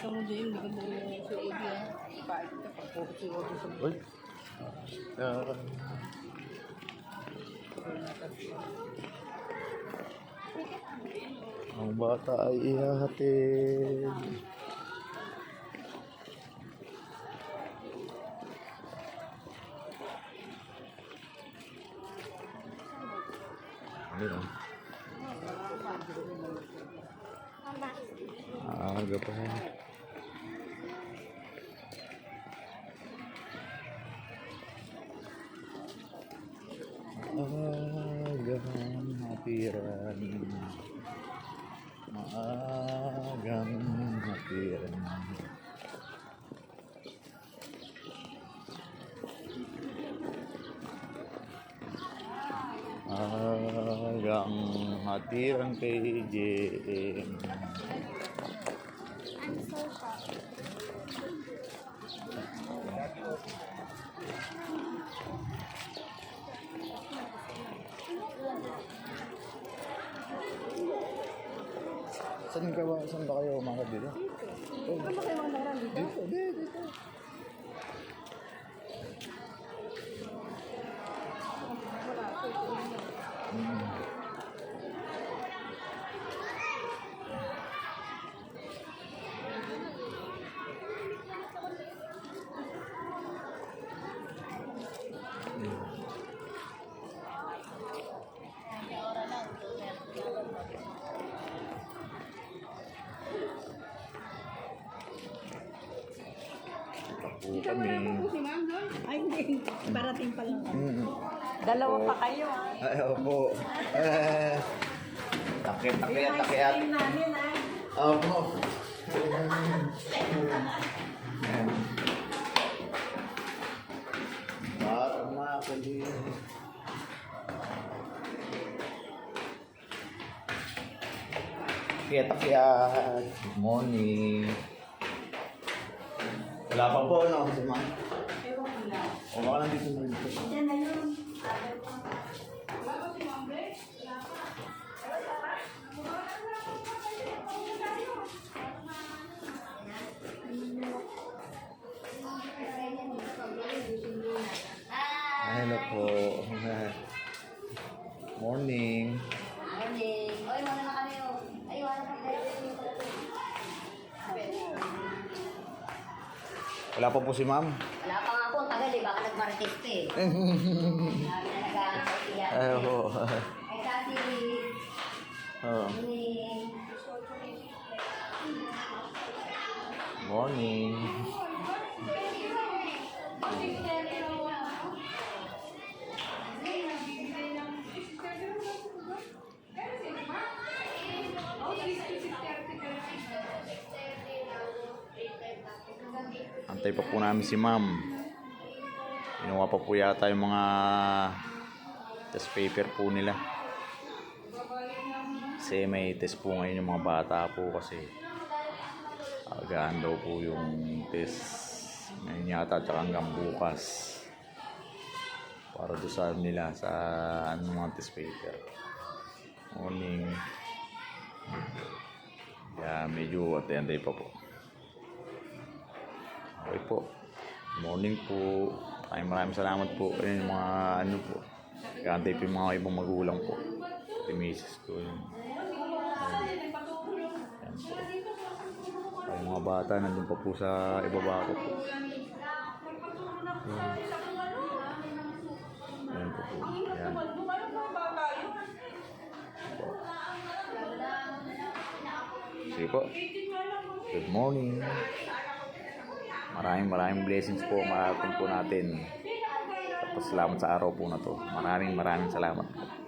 Sa mo din, hindi ko din si Eddie ah. Kahit ka pa po si Eddie sa Uy. Ah. ang bata ay ihahatid. Ayun. Aga pa. Hatiran. Maagang hatiran. Maagang hatiran kay JM. Saan ka ba? Saan ba kayo umakad dito? Oh. Ano ba kayo nakaraan dito? Dito, dito, dito. Mm. Po kami. Si ma'am doon? Ay, hindi. Barating pa lang. Mm. Dalawa pa kayo. Ay, opo. Eh, takit, takit, takit. namin ay. Opo. Para makakali. Kaya takyat. Good morning. Wala pa po, ano? Si ma'am. O baka lang dito mo dito. Yan na yun. Wala pa po si ma'am. Wala pa nga po. Ang tagal eh. Baka nagmarites pa eh. Sabi na nag-aantay. Ay, po. Ay, dati, Oh. ni... Morning. Antay pa po namin si ma'am. Inuha pa po yata yung mga test paper po nila. Kasi may test po ngayon yung mga bata po kasi agaan daw po yung test. Ngayon yata tsaka hanggang bukas. Para doon sa nila sa ano mga test paper. Morning. Kaya medyo attenday pa po okay po morning po ay maraming salamat po ayun mga ano po kantay po yung mga ibang magulang po pati misis ko yun. Ay, mga bata nandun pa po sa ibaba ko po. Ayan. Po po. Ayan. Sige po. Good morning. Maraming maraming blessings po marating po natin. Tapos salamat sa araw po na to. Maraming maraming salamat po.